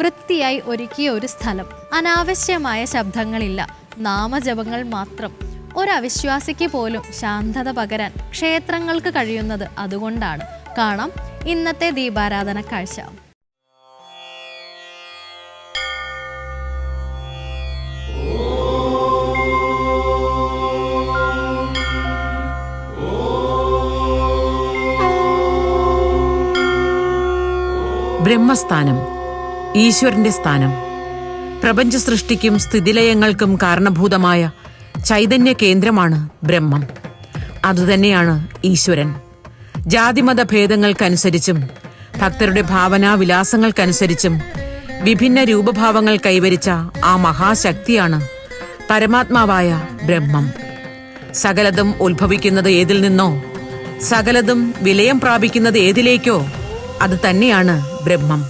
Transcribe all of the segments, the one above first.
വൃത്തിയായി ഒരുക്കിയ ഒരു സ്ഥലം. അനാവശ്യമായ ശബ്ദങ്ങളില്ല. നാമജപങ്ങൾ മാത്രം. ഒരവിശ്വാസിക്ക് പോലും ശാന്തത പകരാൻ ക്ഷേത്രങ്ങൾക്ക് കഴിയുന്നത് അതുകൊണ്ടാണ്. കാണാം ഇന്നത്തെ ദീപാരാധന കാഴ്ച. ബ്രഹ്മസ്ഥാനം ഈശ്വരന്റെ സ്ഥാനം. പ്രപഞ്ച സൃഷ്ടിക്കും സ്ഥിതിലയങ്ങൾക്കും കാരണഭൂതമായ ചൈതന്യ കേന്ദ്രമാണ് ബ്രഹ്മം. അതുതന്നെയാണ് ഈശ്വരൻ. ജാതിമത ഭേദങ്ങൾക്കനുസരിച്ചും ഭക്തരുടെ ഭാവനാ വിലാസങ്ങൾക്കനുസരിച്ചും വിഭിന്ന രൂപഭാവങ്ങൾ കൈവരിച്ച ആ മഹാശക്തിയാണ് പരമാത്മാവായ ബ്രഹ്മം. സകലതും ഉത്ഭവിക്കുന്നത് ഏതിൽ നിന്നോ സകലതും വിലയം പ്രാപിക്കുന്നത് ഏതിലേക്കോ അത് തന്നെയാണ് ബ്രഹ്മം.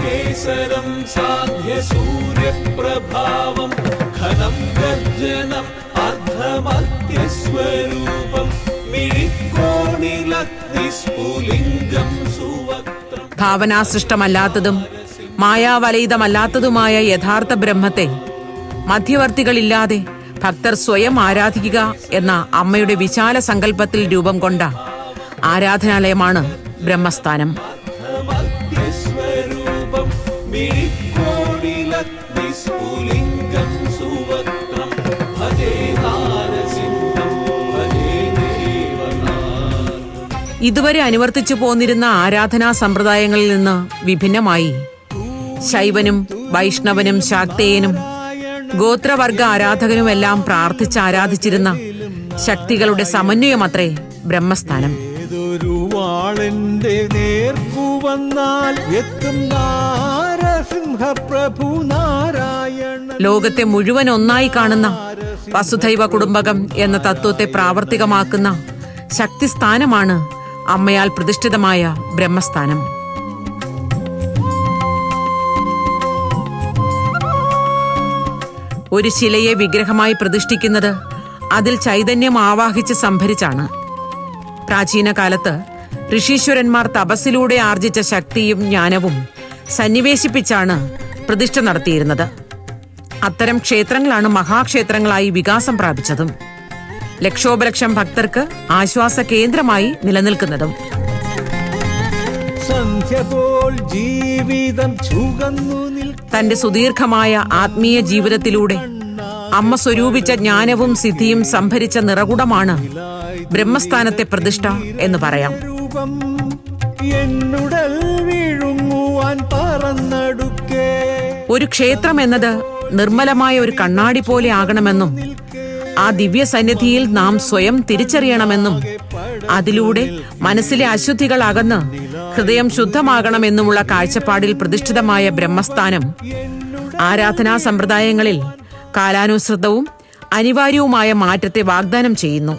സടാകേസരം സാധ്യ സൂര്യപ്രഭാവം ഘനം ഗർജനം അർദ്ധമത്യസ്വരൂപം മിഴിക്കോണിലഗ്നിസ്ഫുലിംഗം സുവക്തം ഭാവനാസൃഷ്ടമല്ലാത്തതും മായാവലയിതമല്ലാത്തതുമായ യഥാർത്ഥ ബ്രഹ്മത്തെ മധ്യവർത്തികളില്ലാതെ ഭക്തർ സ്വയം ആരാധിക്കുക എന്ന അമ്മയുടെ വിശാല സങ്കല്പത്തിൽ രൂപം കൊണ്ട ആരാധനാലയമാണ് ബ്രഹ്മസ്ഥാനം. ഭജേ ഭജേ ഇതുവരെ അനുവർത്തിച്ചു പോന്നിരുന്ന ആരാധനാ സമ്പ്രദായങ്ങളിൽ നിന്ന് വിഭിന്നമായി. ശൈവനും വൈഷ്ണവനും ശാക്തേയനും ഗോത്രവർഗ ആരാധകനുമെല്ലാം പ്രാർത്ഥിച്ച് ആരാധിച്ചിരുന്ന ശക്തികളുടെ സമന്വയമത്രേ ബ്രഹ്മസ്ഥാനം. ഏതൊരു വാളെന്റെ നേർക്കു വന്നാൽ എത്തും ലോകത്തെ മുഴുവൻ ഒന്നായി കാണുന്ന വസുധൈവ കുടുംബകം എന്ന തത്വത്തെ പ്രാവർത്തികമാക്കുന്ന ശക്തിസ്ഥാനമാണ് അമ്മയാൽ പ്രതിഷ്ഠിതമായ ബ്രഹ്മസ്ഥാനം. ഒരു ശിലയെ വിഗ്രഹമായി പ്രതിഷ്ഠിക്കുന്നത് അതിൽ ചൈതന്യം ആവാഹിച്ച് സംഭരിച്ചാണ്. പ്രാചീന കാലത്ത് ഋഷീശ്വരന്മാർ തപസ്സിലൂടെ ആർജിച്ച ശക്തിയും ജ്ഞാനവും സന്നിവേശിപ്പിച്ചാണ് പ്രതിഷ്ഠ നടത്തിയിരുന്നത്. അത്തരം ക്ഷേത്രങ്ങളാണ് മഹാക്ഷേത്രങ്ങളായി വികാസം പ്രാപിച്ചതും ലക്ഷോപലക്ഷം ഭക്തർക്ക് ആശ്വാസ കേന്ദ്രമായി നിലനിൽക്കുന്നതും. തന്റെ സുദീർഘമായ ആത്മീയ ജീവിതത്തിലൂടെ അമ്മ സ്വരൂപിച്ച ജ്ഞാനവും സിദ്ധിയും സംഭരിച്ച നിറകുടമാണ് ബ്രഹ്മസ്ഥാനത്തെ പ്രതിഷ്ഠ എന്ന് പറയാം. എന്നുടൽ ഒരു ക്ഷേത്രം എന്നത് നിർമ്മലമായ ഒരു കണ്ണാടി പോലെ ആകണമെന്നും ആ ദിവ്യ സന്നിധിയിൽ നാം സ്വയം തിരിച്ചറിയണമെന്നും അതിലൂടെ മനസ്സിലെ അശുദ്ധികൾ അകന്ന് ഹൃദയം ശുദ്ധമാകണമെന്നുമുള്ള കാഴ്ചപ്പാടിൽ പ്രതിഷ്ഠിതമായ ബ്രഹ്മസ്ഥാനം ആരാധനാ സമ്പ്രദായങ്ങളിൽ കാലാനുസൃതവും അനിവാര്യവുമായ മാറ്റത്തെ വാഗ്ദാനം ചെയ്യുന്നു.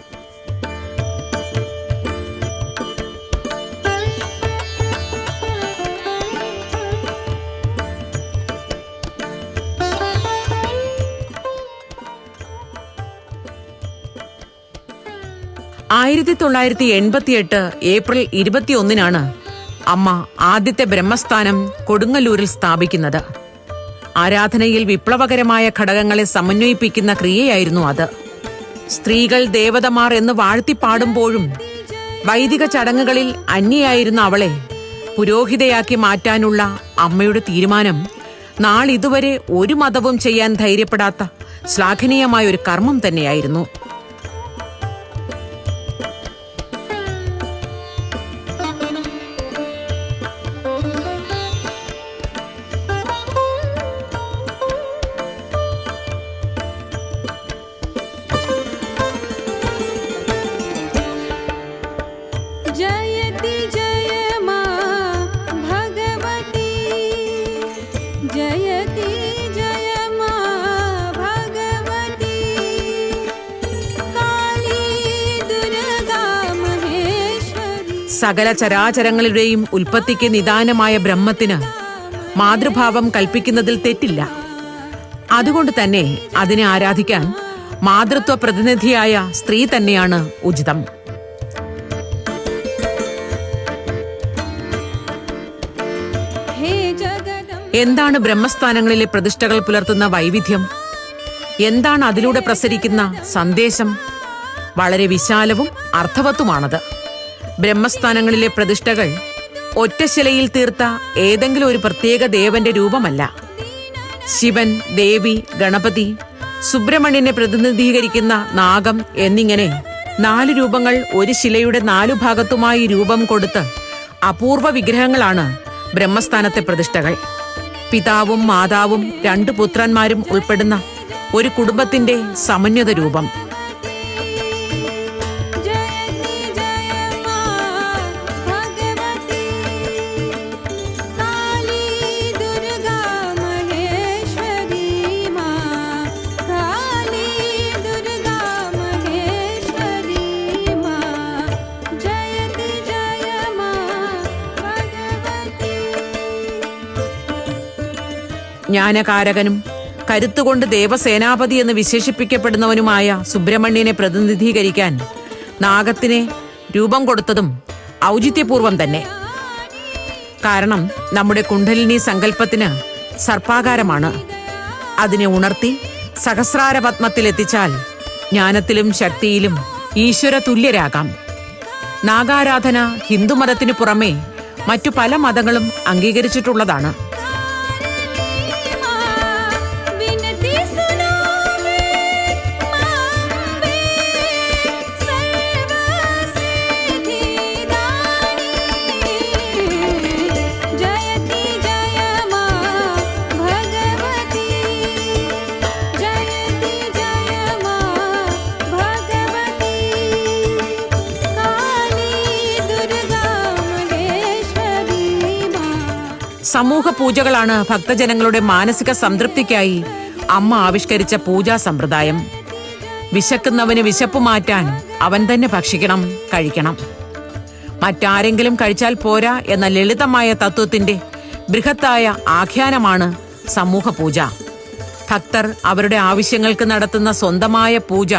ആയിരത്തി തൊള്ളായിരത്തി എൺപത്തിയെട്ട് ഏപ്രിൽ ഇരുപത്തിയൊന്നിനാണ് അമ്മ ആദ്യത്തെ ബ്രഹ്മസ്ഥാനം കൊടുങ്ങല്ലൂരിൽ സ്ഥാപിക്കുന്നത്. ആരാധനയിൽ വിപ്ലവകരമായ ഘടകങ്ങളെ സമന്വയിപ്പിക്കുന്ന ക്രിയയായിരുന്നു അത്. സ്ത്രീകൾ ദേവതമാർ എന്ന് വാഴ്ത്തിപ്പാടുമ്പോഴും വൈദിക ചടങ്ങുകളിൽ അന്യയായിരുന്ന അവളെ പുരോഹിതയാക്കി മാറ്റാനുള്ള അമ്മയുടെ തീരുമാനം നാളിതുവരെ ഒരു മതവും ചെയ്യാൻ ധൈര്യപ്പെടാത്ത ശ്ലാഘനീയമായ ഒരു കർമ്മം തന്നെയായിരുന്നു. സകല ചരാചരങ്ങളുടെയും ഉൽപ്പത്തിക്ക് നിദാനമായ ബ്രഹ്മത്തിന് മാതൃഭാവം കൽപ്പിക്കുന്നതിൽ തെറ്റില്ല. അതുകൊണ്ട് തന്നെ അതിനെ ആരാധിക്കാൻ മാതൃത്വ പ്രതിനിധിയായ സ്ത്രീ തന്നെയാണ് ഉചിതം. എന്താണ് ബ്രഹ്മസ്ഥാനങ്ങളിലെ പ്രതിഷ്ഠകൾ പുലർത്തുന്ന വൈവിധ്യം? എന്താണ് അതിലൂടെ പ്രസരിക്കുന്ന സന്ദേശം? വളരെ വിശാലവും അർത്ഥവത്തുമാണത്. ബ്രഹ്മസ്ഥാനങ്ങളിലെ പ്രതിഷ്ഠകൾ ഒറ്റശിലയിൽ തീർത്ത ഏതെങ്കിലും ഒരു പ്രത്യേക ദേവന്റെ രൂപമല്ല. ശിവൻ ദേവി ഗണപതി സുബ്രഹ്മണ്യനെ പ്രതിനിധീകരിക്കുന്ന നാഗം എന്നിങ്ങനെ നാല് രൂപങ്ങൾ ഒരു ശിലയുടെ നാലു ഭാഗത്തുമായി രൂപം കൊടുത്ത് അപൂർവ വിഗ്രഹങ്ങളാണ് ബ്രഹ്മസ്ഥാനത്തെ പ്രതിഷ്ഠകൾ. പിതാവും മാതാവും രണ്ടു പുത്രന്മാരും ഉൾപ്പെടുന്ന ഒരു കുടുംബത്തിന്റെ സമന്വത രൂപം. ജ്ഞാനകാരകനും കരുത്തുകൊണ്ട് ദേവസേനാപതി എന്ന് വിശേഷിപ്പിക്കപ്പെടുന്നവനുമായ സുബ്രഹ്മണ്യനെ പ്രതിനിധീകരിക്കാൻ നാഗത്തിനെ രൂപം കൊടുത്തതും ഔചിത്യപൂർവം തന്നെ. കാരണം നമ്മുടെ കുണ്ഡലിനി സങ്കല്പത്തിന് സർപ്പാകാരമാണ്. അതിനെ ഉണർത്തി സഹസ്രാര പത്മത്തിലെത്തിച്ചാൽ ജ്ഞാനത്തിലും ശക്തിയിലും ഈശ്വര തുല്യരാകാം. നാഗാരാധന ഹിന്ദുമതത്തിനു പുറമേ മറ്റു പല മതങ്ങളും അംഗീകരിച്ചിട്ടുള്ളതാണ്. സമൂഹ പൂജകളാണ് ഭക്തജനങ്ങളുടെ മാനസിക സംതൃപ്തിക്കായി അമ്മ ആവിഷ്കരിച്ച പൂജാ സമ്പ്രദായം. വിശക്കുന്നവന് വിശപ്പ് മാറ്റാൻ അവൻ തന്നെ ഭക്ഷിക്കണം കഴിക്കണം. മറ്റാരെങ്കിലും കഴിച്ചാൽ പോരാ എന്ന ലളിതമായ തത്വത്തിന്റെ ബൃഹത്തായ ആഖ്യാനമാണ് സമൂഹ പൂജ. ഭക്തർ അവരുടെ ആവശ്യങ്ങൾക്ക് നടത്തുന്ന സ്വന്തമായ പൂജ.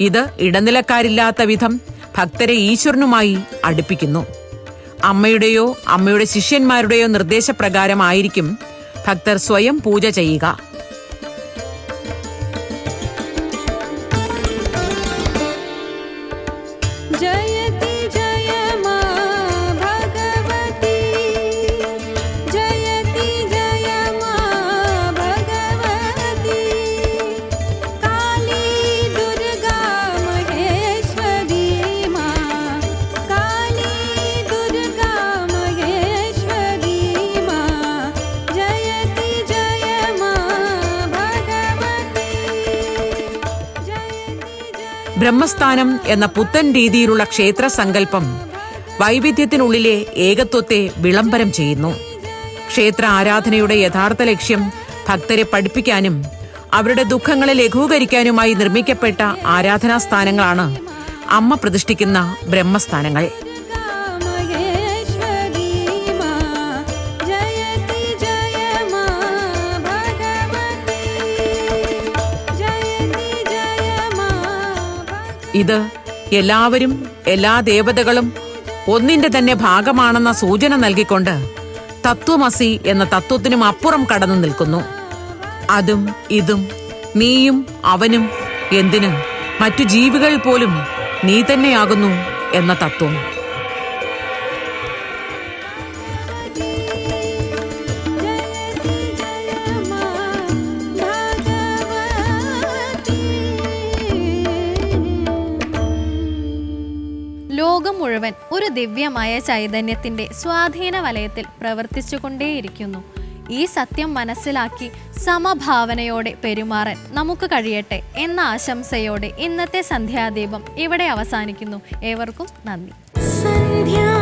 ഇത് ഇടനിലക്കാരില്ലാത്ത വിധം ഭക്തരെ ഈശ്വരനുമായി അടുപ്പിക്കുന്നു. അമ്മയുടെയോ അമ്മയുടെ ശിഷ്യന്മാരുടെയോ നിർദ്ദേശപ്രകാരമായിരിക്കും ഭക്തർ സ്വയം പൂജ ചെയ്യുക. ബ്രഹ്മസ്ഥാനം എന്ന പുത്തൻ രീതിയിലുള്ള ക്ഷേത്ര സങ്കല്പം വൈവിധ്യത്തിനുള്ളിലെ ഏകത്വത്തെ വിളംബരം ചെയ്യുന്നു. ക്ഷേത്ര ആരാധനയുടെ യഥാർത്ഥ ലക്ഷ്യം ഭക്തരെ പഠിപ്പിക്കാനും അവരുടെ ദുഃഖങ്ങളെ ലഘൂകരിക്കാനുമായി നിർമ്മിക്കപ്പെട്ട ആരാധനാ സ്ഥാനങ്ങളാണ് അമ്മ പ്രതിഷ്ഠിക്കുന്ന ബ്രഹ്മസ്ഥാനങ്ങൾ. ഇത് എല്ലാവരും എല്ലാ ദേവതകളും ഒന്നിന്റെ തന്നെ ഭാഗമാണെന്ന സൂചന നൽകിക്കൊണ്ട് തത്വമസി എന്ന തത്വത്തിനും അപ്പുറം കടന്നു നിൽക്കുന്നു. അതും ഇതും നീയും അവനും എന്തിന് മറ്റു ജീവികൾ പോലും നീ തന്നെയാകുന്നു എന്ന തത്വം. ദിവ്യമായ ചൈതന്യത്തിന്റെ സ്വാധീന വലയത്തിൽ പ്രവർത്തിച്ചുകൊണ്ടേയിരിക്കുന്നു. ഈ സത്യം മനസ്സിലാക്കി സമഭാവനയോടെ പെരുമാറാൻ നമുക്ക് കഴിയട്ടെ എന്ന ആശംസയോടെ ഇന്നത്തെ സന്ധ്യാദീപം ഇവിടെ അവസാനിക്കുന്നു. ഏവർക്കും നന്ദി. സന്ധ്യാ